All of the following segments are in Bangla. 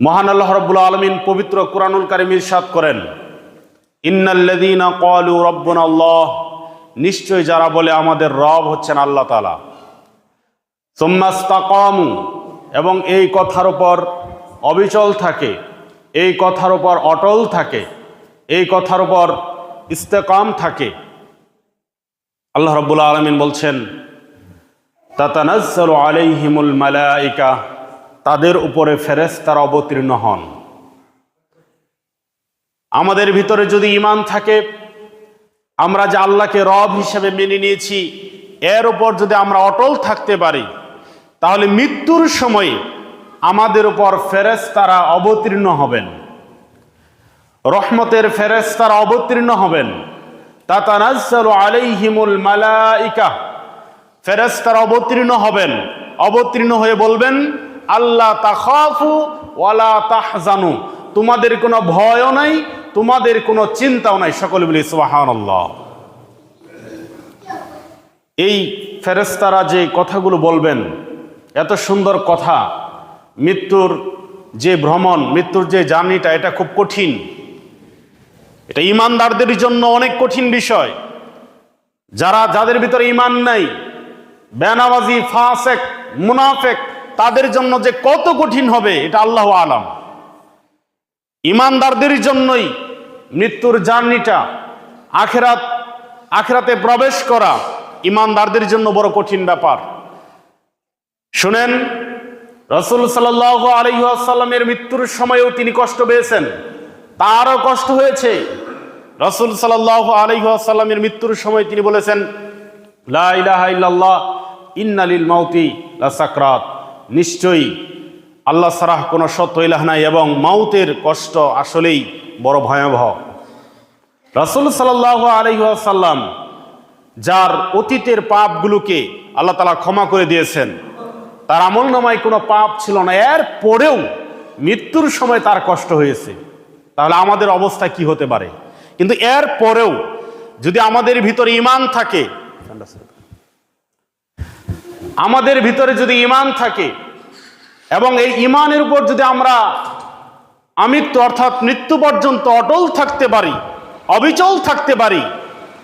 মহান আল্লাহ রব্বুল আলমিন পবিত্র কুরআনুল কারিম ইরশাদ করেন, ইন্নাল্লাযীনা ক্বালু রব্বুনা আল্লাহ নিশ্চয় যারা বলে আমাদের রব হচ্ছেন আল্লাহ তাআলা। সুম্মাস্তাকামু এবং এই কথার উপর অবিচল থাকে, এই কথার উপর অটল থাকে, এই কথার উপর ইস্তেকাম থাকে। আল্লাহ রব্বুল আলমিন বলছেন, তাতানাজ্জালু আলাইহিমুল মালাইকা তাদের উপরে ফেরেশতারা অবতীর্ণ হন। আমাদের ভিতরে যদি ইমান থাকে, আমরা যে আল্লাহকে রব হিসেবে মেনে নিয়েছি, এর উপর যদি আমরা অটল থাকতে পারি, তাহলে মৃত্যুর সময়ে আমাদের উপর ফেরেশতারা অবতীর্ণ হবেন। রহমতের ফেরেশতারা অবতীর্ণ হবেন। তাতানাজ্জালু মালাইকা। ফেরেশতারা অবতীর্ণ হবেন। অবতীর্ণ হয়ে বলবেন আল্লাহ তাখাফু ওয়ালা তাহজানু। তোমাদের কোনো ভয়ও নাই, তোমাদের কোনো চিন্তাও নাই। সকলে বলি, সুবহানাল্লাহ। এই ফেরেস্তারা যে কথাগুলো বলবেন, এত সুন্দর কথা, মৃত্যুর যে ভ্রমণ, মৃত্যুর যে জার্নিটা, এটা খুব কঠিন। এটা ইমানদারদের জন্য অনেক কঠিন বিষয়। যারা, যাদের ভিতরে ইমান নাই, বেনামাজি, ফাসেক, মুনাফেক তাদের জন্য যে কত কঠিন হবে, এটা আল্লাহ আলাম। ইমানদারদের জন্যই মৃত্যুর জার্নিটা, আখেরাত, আখেরাতে প্রবেশ করা ইমানদারদের জন্য বড় কঠিন ব্যাপার। শুনেন, রসুল সাল আলহিহাসাল্লামের মৃত্যুর সময়েও তিনি কষ্ট পেয়েছেন। তারও কষ্ট হয়েছে। রসুল সাল আলহিহাসাল্লামের মৃত্যুর সময় তিনি বলেছেন, লা ইলাহা ইল্লাল্লাহ, ইন্নালিল মাউতি লা সাকরাত নিশ্চয়ই আল্লাহ সারাহ কোনো সত্য ইলাহ নাই এবং মাউতের কষ্ট আসলেই বড় ভয়াবহ। রসুল সাল্লাহ আলহিহাসাল্লাম যার অতীতের পাপগুলোকে আল্লাহ তালা ক্ষমা করে দিয়েছেন, তার আমল নামায় কোনো পাপ ছিল না, এর পরেও মৃত্যুর সময় তার কষ্ট হয়েছে। তাহলে আমাদের অবস্থা কি হতে পারে? কিন্তু এর পরেও যদি আমাদের ভিতরে ইমান থাকে আমাদের ভিতরে যদি ইমান থাকে এবং এই ইমানের উপর যদি আমরা আমৃত্যু অর্থাৎ মৃত্যু পর্যন্ত অটল থাকতে পারি, অবিচল থাকতে পারি,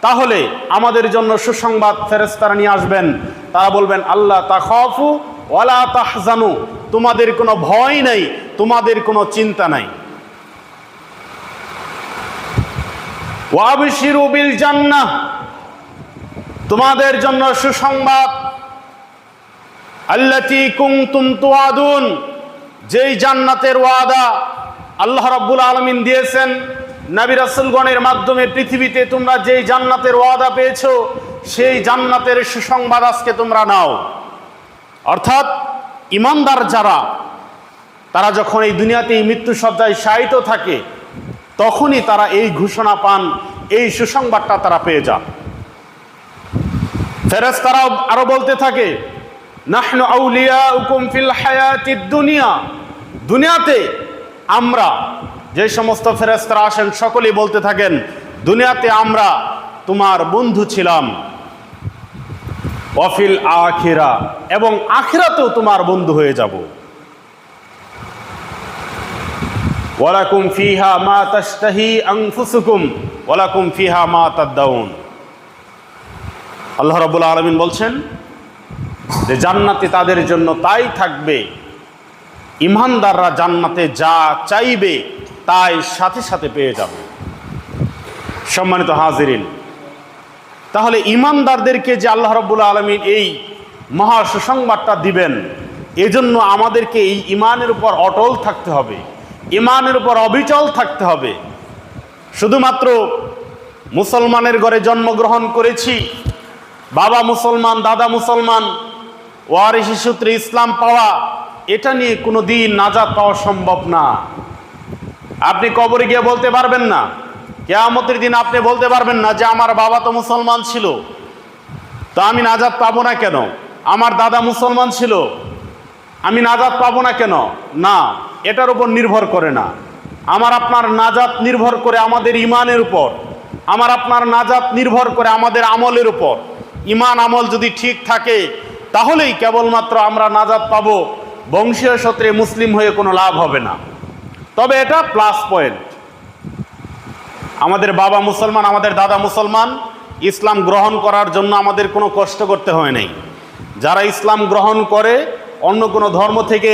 তাহলে আমাদের জন্য সুসংবাদ ফেরেস্তারা নিয়ে আসবেন। তারা বলবেন আল্লাহ তা তাখফু ওয়ালা তাহজানু। তোমাদের কোনো ভয় নেই, তোমাদের কোনো চিন্তা নাই। ওয়াবিশিরু বিল জান্নাহ। তোমাদের জন্য সুসংবাদ আল্লাতি কুমতুম যেই জান্নাতের ওয়াদা আল্লাহ রাব্বুল আলামিন দিয়েছেন, নবী রাসূলগণের মাধ্যমে পৃথিবীতে তোমরা যেই জান্নাতের ওয়াদা পেয়েছ, সেই জান্নাতের সুসংবাদ আজকে তোমরা নাও। অর্থাৎ ইমানদার যারা, তারা যখন এই দুনিয়াতে মৃত্যু সজ্জায় শায়িত থাকে, তখনই তারা এই ঘোষণা পান, এই সুসংবাদটা তারা পেয়ে যান। ফেরেস তারাও আরও বলতে থাকে নাহনু আউলিয়া উকুম ফিল হায়াতিদ দুনিয়া। দুনিয়াতে আমরা, যে সমস্ত ফেরেস্তারা আসেন, সকলেই বলতে থাকেন, দুনিয়াতে আমরা তোমার বন্ধু ছিলাম। অফিল আখিরা, এবং আখিরাতেও তোমার বন্ধু হয়ে যাব। ওয়ালাকুম ফিহা মা তাশতাহি আনফুসুকুম, ওয়ালাকুম ফিহা মা তাদাউন। আল্লাহ রাব্বুল আলামিন বলছেন যে জান্নাতে তাদের জন্য তাই থাকবে। ইমানদাররা জান্নাতে যা চাইবে, তাই সাথে সাথে পেয়ে যাবে। সম্মানিত হাজিরিন, তাহলে ইমানদারদেরকে যে আল্লাহ রব্বুল আলমীর এই মহা সুসংবাদটা দিবেন, এজন্য আমাদেরকে এই ইমানের উপর অটল থাকতে হবে, ইমানের উপর অবিচল থাকতে হবে। শুধুমাত্র মুসলমানের ঘরে জন্মগ্রহণ করেছি, বাবা মুসলমান, দাদা মুসলমান ওয়ারিসি সূত্রে ইসলাম পাওয়া, এটা নিয়ে কোনো দিন নাজাদ পাওয়া সম্ভব না। আপনি কবরে গিয়ে বলতে পারবেন না। কেয়ামতের দিন আপনি বলতে পারবেন না যে, আমার বাবা তো মুসলমান ছিল। তো আমি নাজাদ পাবো না কেন? আমার দাদা মুসলমান ছিল। আমি নাজাদ পাবো না কেন? না, এটার উপর নির্ভর করে না। আমার আপনার নাজাত নির্ভর করে আমাদের ইমানের উপর। আমার আপনার নাজাত নির্ভর করে আমাদের আমলের উপর। ইমান আমল যদি ঠিক থাকে তাহলেই কেবলমাত্র আমরা নাজাদ পাবো, বংশীয় সূত্রে মুসলিম হয়ে কোনো লাভ হবে না। তবে এটা প্লাস পয়েন্ট আমাদের বাবা মুসলমান, আমাদের দাদা মুসলমান, ইসলাম গ্রহণ করার জন্য আমাদের কোনো কষ্ট করতে হয় নাই। যারা ইসলাম গ্রহণ করে, অন্য কোনো ধর্ম থেকে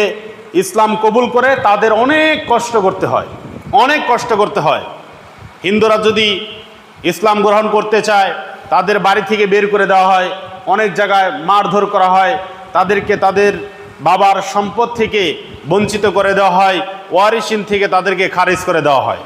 ইসলাম কবুল করে, তাদের অনেক কষ্ট করতে হয়, অনেক কষ্ট করতে হয়। হিন্দুরা যদি ইসলাম গ্রহণ করতে চায়, তাদের বাড়ি থেকে বের করে দেওয়া হয় অনেক জায়গায় মারধর করা হয়। তাদেরকে তাদের বাবার সম্পদ থেকে বঞ্চিত করে দেওয়া হয়। ওয়ারিসিন থেকে তাদেরকে খারিজ করে দেওয়া হয়।